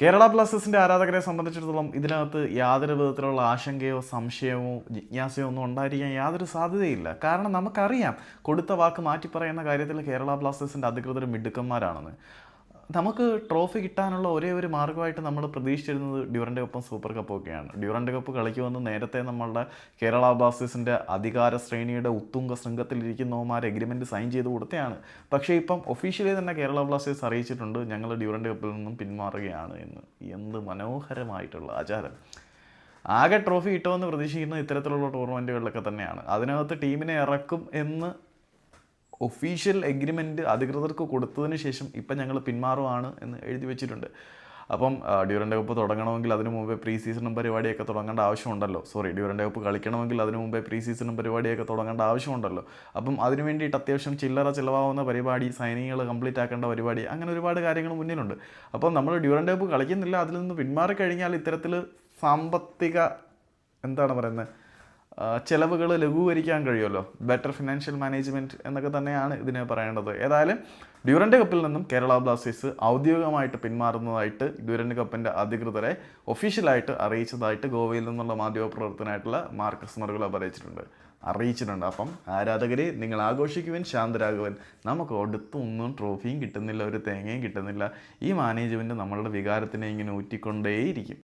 കേരള ബ്ലാസ്റ്റേഴ്സിന്റെ ആരാധകരെ സംബന്ധിച്ചിടത്തോളം ഇതിനകത്ത് യാതൊരു വിധത്തിലുള്ള ആശങ്കയോ സംശയമോ ജിജ്ഞാസയോ ഒന്നും ഉണ്ടായിരിക്കാൻ യാതൊരു സാധ്യതയില്ല. കാരണം നമുക്കറിയാം കൊടുത്ത വാക്ക് മാറ്റി പറയുന്ന കാര്യത്തിൽ കേരള ബ്ലാസ്റ്റേഴ്സിന്റെ അധികൃതർ മിടുക്കന്മാരാണെന്ന്. നമുക്ക് ട്രോഫി കിട്ടാനുള്ള ഒരേ ഒരു മാർഗമായിട്ട് നമ്മൾ പ്രതീക്ഷിച്ചിരുന്നത് ഡ്യൂറന്റ് കപ്പും സൂപ്പർ കപ്പും ഒക്കെയാണ്. ഡ്യൂറന്റ് കപ്പ് കളിക്കുമെന്ന് നേരത്തെ നമ്മളുടെ കേരള ബ്ലാസ്റ്റേഴ്സിന്റെ അധികാര ശ്രേണിയുടെ ഉത്തുംഗ ശൃംഖത്തിലിരിക്കുന്നവന്മാർ എഗ്രിമെന്റ് സൈൻ ചെയ്ത് കൊടുത്തതാണ് പക്ഷേ ഇപ്പം ഒഫീഷ്യലി തന്നെ കേരള ബ്ലാസ്റ്റേഴ്സ് അറിയിച്ചിട്ടുണ്ട് ഞങ്ങൾ ഡ്യൂറന്റ് കപ്പിൽ നിന്നും പിന്മാറുകയാണ് എന്ന്. എന്ത് മനോഹരമായിട്ടുള്ള ആചാരം. ആകെ ട്രോഫി കിട്ടുമെന്ന് പ്രതീക്ഷിക്കുന്ന ഇത്തരത്തിലുള്ള ടൂർണമെന്റുകളിലൊക്കെ തന്നെയാണ്. അതിനകത്ത് ടീമിനെ ഇറക്കും എന്ന് ഒഫീഷ്യൽ എഗ്രിമെന്റ് അധികൃതർക്ക് കൊടുത്തതിന് ശേഷം ഇപ്പം ഞങ്ങൾ പിന്മാറുവാണ് എന്ന് എഴുതി വെച്ചിട്ടുണ്ട്. അപ്പം ഡ്യൂറന്റ് കപ്പ് തുടങ്ങണമെങ്കിൽ അതിന് മുമ്പേ പ്രീ സീസണും പരിപാടിയൊക്കെ തുടങ്ങേണ്ട ആവശ്യമുണ്ടല്ലോ. സോറി ഡ്യൂറന്റ് കപ്പ് കളിക്കണമെങ്കിൽ അതിന് മുമ്പേ പ്രീ സീസണും പരിപാടിയൊക്കെ തുടങ്ങേണ്ട ആവശ്യമുണ്ടല്ലോ. അപ്പം അതിന് വേണ്ടിയിട്ട് അത്യാവശ്യം ചില്ലറ ചിലവാകുന്ന പരിപാടി സൈനികൾ കംപ്ലീറ്റ് ആക്കേണ്ട പരിപാടി അങ്ങനെ ഒരുപാട് കാര്യങ്ങൾ മുന്നിലുണ്ട്. അപ്പം നമ്മൾ ഡ്യൂറന്റ് കപ്പ് കളിക്കുന്നില്ല അതിൽ നിന്ന് പിന്മാറിക്കഴിഞ്ഞാൽ ഇത്തരത്തിൽ സാമ്പത്തിക എന്താണ് പറയുന്നത് ചിലവുകൾ ലഘൂകരിക്കാൻ കഴിയുമല്ലോ? ബെറ്റർ ഫിനാൻഷ്യൽ മാനേജ്മെന്റ് എന്നൊക്കെ തന്നെയാണ് ഇതിനെ പറയേണ്ടത്. ഏതായാലും ഡ്യൂറന്റ് കപ്പിൽ നിന്നും കേരള ബ്ലാസ്റ്റേഴ്സ് ഔദ്യോഗികമായിട്ട് പിന്മാറുന്നതായിട്ട് ഡ്യൂറന്റ് കപ്പിന്റെ അധികൃതരെ ഒഫീഷ്യലായിട്ട് അറിയിച്ചതായിട്ട് ഗോവയിൽ നിന്നുള്ള മാധ്യമപ്രവർത്തനായിട്ടുള്ള മാർക്കസ് മറുകൾ അറിയിച്ചിട്ടുണ്ട്. അറിയിച്ചിട്ടുണ്ട്. അപ്പം ആരാധകരെ നിങ്ങൾ ആഘോഷിക്കുവൻ ശാന്തരാഘവൻ നമുക്ക് ഒടുത്തൊന്നും ട്രോഫിയും കിട്ടുന്നില്ല ഒരു തേങ്ങയും കിട്ടുന്നില്ല. ഈ മാനേജ്മെന്റ് നമ്മളുടെ വികാരത്തിനെ ഇങ്ങനെ ഊറ്റിക്കൊണ്ടേയിരിക്കും.